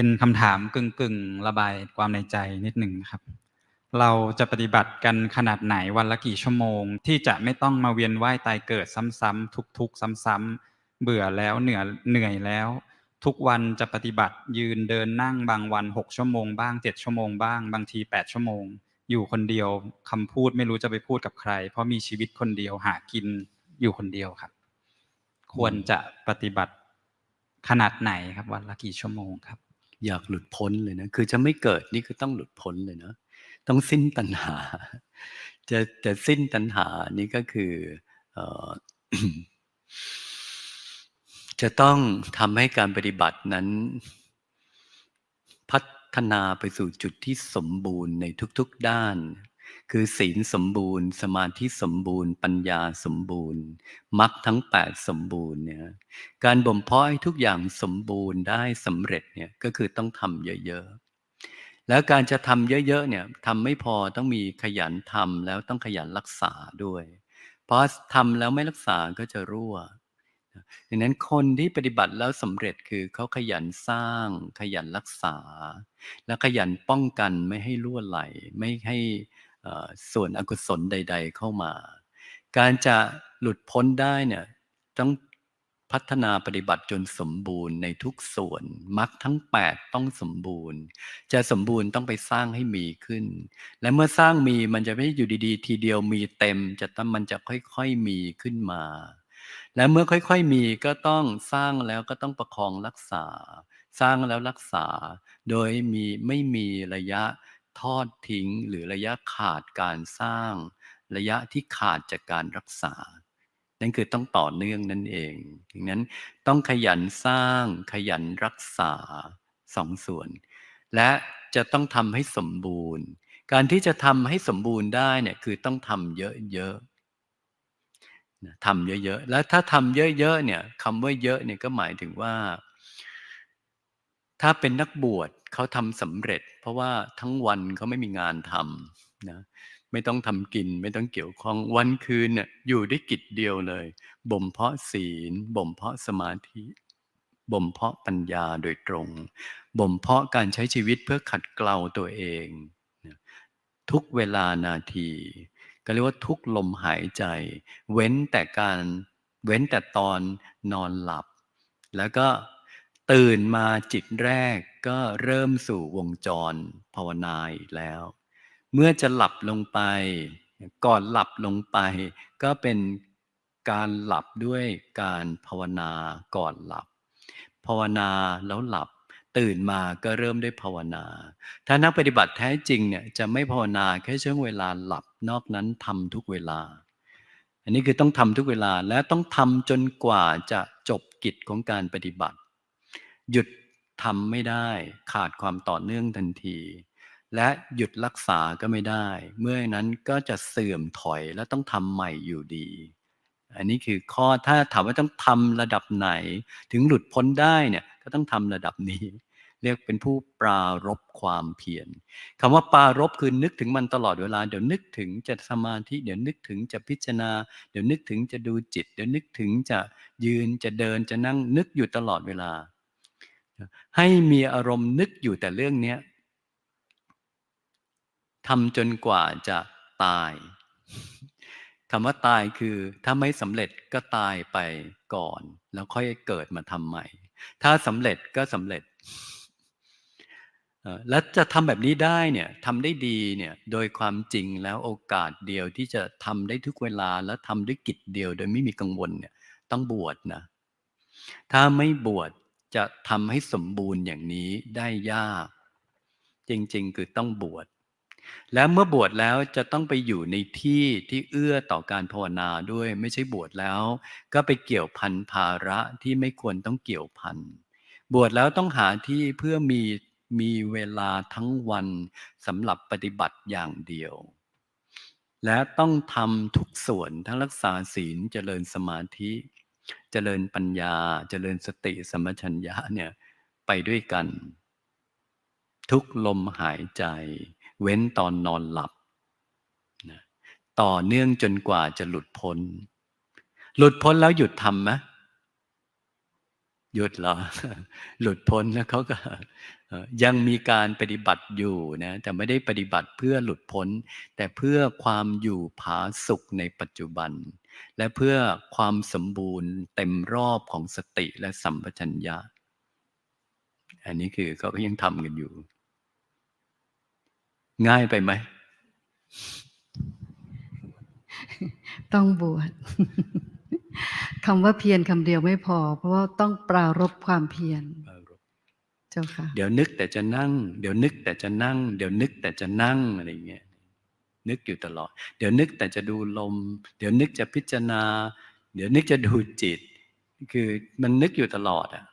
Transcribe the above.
เป็นคำถามกึ่งๆระบายความในใจนิดหนึ่งครับ เราจะปฏิบัติกันขนาดไหนวันละกี่ชั่วโมง ที่จะไม่ต้องมาเวียนว่ายตายเกิดซ้ำๆทุกๆ ซ้ำๆเบื่อแล้วเหนื่อยเหนื่อยแล้ว ทุกวันจะปฏิบัติยืนเดินนั่งบางวันหกชั่วโมงบ้างเจ็ดชั่วโมงบ้างบางทีแปดชั่วโมง อยู่คนเดียวคำพูดไม่รู้จะไปพูดกับใคร เพราะมีชีวิตคนเดียวหากินอยู่คนเดียวครับ ควรจะปฏิบัติขนาดไหนครับวันละกี่ชั่วโมงครับ อยากหลุดพ้นเลยนะ คือจะไม่เกิดนี่คือต้องหลุดพ้นเลยนะต้องสิ้นตัณหา จะจะสิ้นตัณหานี่ก็คือออจะต้องทำให้การปฏิบัตินั้น พัฒนาไปสู่จุดที่สมบูรณ์ในทุก ๆด้าน คือศีลสมบูรณ์ สมาธิสมบูรณ์ ปัญญาสมบูรณ์มรรคทั้งแปดสมบูรณ์เนี่ยการบ่มเพาะให้ทุกอย่างสมบูรณ์ได้สำเร็จเนี่ยก็คือต้องทำเยอะๆ แล้วการจะทำเยอะๆเนี่ยทำไม่พอต้องมีขยันทำแล้วต้องขยันรักษาด้วย เพราะทำแล้วไม่รักษาก็จะรั่วดังนั้นคนที่ปฏิบัติแล้วสำเร็จคือเขาขยันสร้าง ขยันรักษา และขยันป้องกันไม่ให้ล่วไหลไม่ให้ ส่วนอกุศลใด ๆ เข้ามา การจะหลุดพ้นได้เนี่ยต้องพัฒนาปฏิบัติจนสมบูรณ์ในทุกส่วนมรรคทั้ง 8 ต้องสมบูรณ์ จะสมบูรณ์ต้องไปสร้างให้มีขึ้น และเมื่อสร้างมีมันจะไม่อยู่ดีๆ ทีเดียวมีเต็มจะต้องมันจะค่อยๆมีขึ้นมา และเมื่อค่อยๆมีก็ต้องสร้างแล้วก็ต้องประคองรักษา สร้างแล้วรักษา โดยมีไม่มีระยะ ทอดทิ้งหรือระยะขาดการสร้าง ระยะที่ขาดจากการรักษา นั่นคือต้องต่อเนื่องนั่นเองดังนั้นต้องขยันสร้างขยันรักษาสองส่วน และจะต้องทำให้สมบูรณ์ การที่จะทำให้สมบูรณ์ได้เนี่ยคือต้องทำเยอะๆทำเยอะๆ แล้วถ้าทำเยอะๆเนี่ยคำว่าเยอะเนี่ยก็หมายถึงว่า ถ้าเป็นนักบวชเขาทำสำเร็จ ราะว่าทั้งวันเขาไม่มีงานทำนะไม่ต้องทำกินไม่ต้องเกี่ยวข้องวันคืนเนี่ยอยู่ได้กิจเดียวเลย บ่มเพาะศีล บ่มเพาะสมาธิ บ่มเพาะปัญญาโดยตรง บ่มเพาะการใช้ชีวิตเพื่อขัดเกลาตัวเองทุกเวลานาทีก็เรียกว่าทุกลมหายใจ เว้นแต่การเว้นแต่ตอนนอนหลับ แล้วก็ ตื่นมาจิตแรกก็เริ่มสู่วงจรภาวนาอีกแล้ว เมื่อจะหลับลงไป ก่อนหลับลงไป ก็เป็นการหลับด้วยการภาวนาก่อนหลับ ภาวนาแล้วหลับ ตื่นมาก็เริ่มได้ภาวนา ถ้านักปฏิบัติแท้จริงเนี่ยจะไม่ภาวนาแค่ช่วงเวลาหลับนอกนั้นทำทุกเวลา อันนี้คือต้องทำทุกเวลาและต้องทำจนกว่าจะจบกิจของการปฏิบัติ หยุดทำไม่ได้ขาดความต่อเนื่องทันที และหยุดรักษาก็ไม่ได้ เมื่อนั้นก็จะเสื่อมถอยและต้องทำใหม่อยู่ดี อันนี้คือข้อถ้าถามว่าต้องทำระดับไหน ถึงหลุดพ้นได้เนี่ยก็ต้องทำระดับนี้ เรียกเป็นผู้ปรารบความเพียรคำว่าปรารบคือนึกถึงมันตลอดเวลาเดี๋ยวนึกถึงจะสมาธิเดี๋ยวนึกถึงจะพิจารณา เดี๋ยวนึกถึงจะดูจิต เดี๋ยวนึกถึงจะยืนจะเดินจะนั่งนึกอยู่ตลอดเวลา ให้มีอารมณ์นึกอยู่แต่เรื่องนี้ทำจนกว่าจะตายคำว่าตายคือถ้าไม่สำเร็จก็ตายไปก่อน แล้วค่อยเกิดมาทำใหม่ ถ้าสำเร็จก็สำเร็จและจะทำแบบนี้ได้เนี่ยทำได้ดีเนี่ยโดยความจริงแล้วโอกาสเดียวที่จะทำได้ทุกเวลาแล้วทำด้วยกิจเดียว โดยไม่มีกังวลเนี่ยต้องบวชนะถ้าไม่บวช จะทำให้สมบูรณ์อย่างนี้ได้ยาก จริงๆ คือต้องบวชแล้วเมื่อบวชแล้วจะต้องไปอยู่ในที่ที่เอื้อต่อการภาวนาด้วย ไม่ใช่บวชแล้ว ก็ไปเกี่ยวพันภาระที่ไม่ควรต้องเกี่ยวพันบวชแล้วต้องหาที่เพื่อมีมีเวลาทั้งวันสำหรับปฏิบัติอย่างเดียว และต้องทำทุกส่วนทั้งรักษาศีลเจริญสมาธิ เจริญปัญญา เจริญสติสมัชัญญะเนี่ยไปด้วยกัน ทุกลมหายใจ เว้นตอนนอนหลับนะต่อเนื่องจนกว่าจะหลุดพ้น หลุดพ้นแล้วหยุดทำไหมหยุดเหรอ หลุดพ้นแล้วเขาก็ยังมีการปฏิบัติอยู่นะแต่ไม่ได้ปฏิบัติเพื่อหลุดพ้น แต่เพื่อความอยู่ผาสุขในปัจจุบัน และเพื่อความสมบูรณ์เต็มรอบของสติและสัมปชัญญะ อันนี้คือเขาก็ยังทำกันอยู่ ง่ายไปไหม ต้องบวชคำว่าเพียรคำเดียวไม่พอ เพราะว่าต้องปรารบความเพียรเจ้าค่ะ เดี๋ยวนึกแต่จะนั่ง เดี๋ยวนึกแต่จะนั่ง เดี๋ยวนึกแต่จะนั่งอะไรอย่างเงี้ย นึกอยู่ตลอด เดี๋ยวนึกแต่จะดูลม เดี๋ยวนึกจะพิจารณา เดี๋ยวนึกจะดูจิต คือมันนึกอยู่ตลอดอะ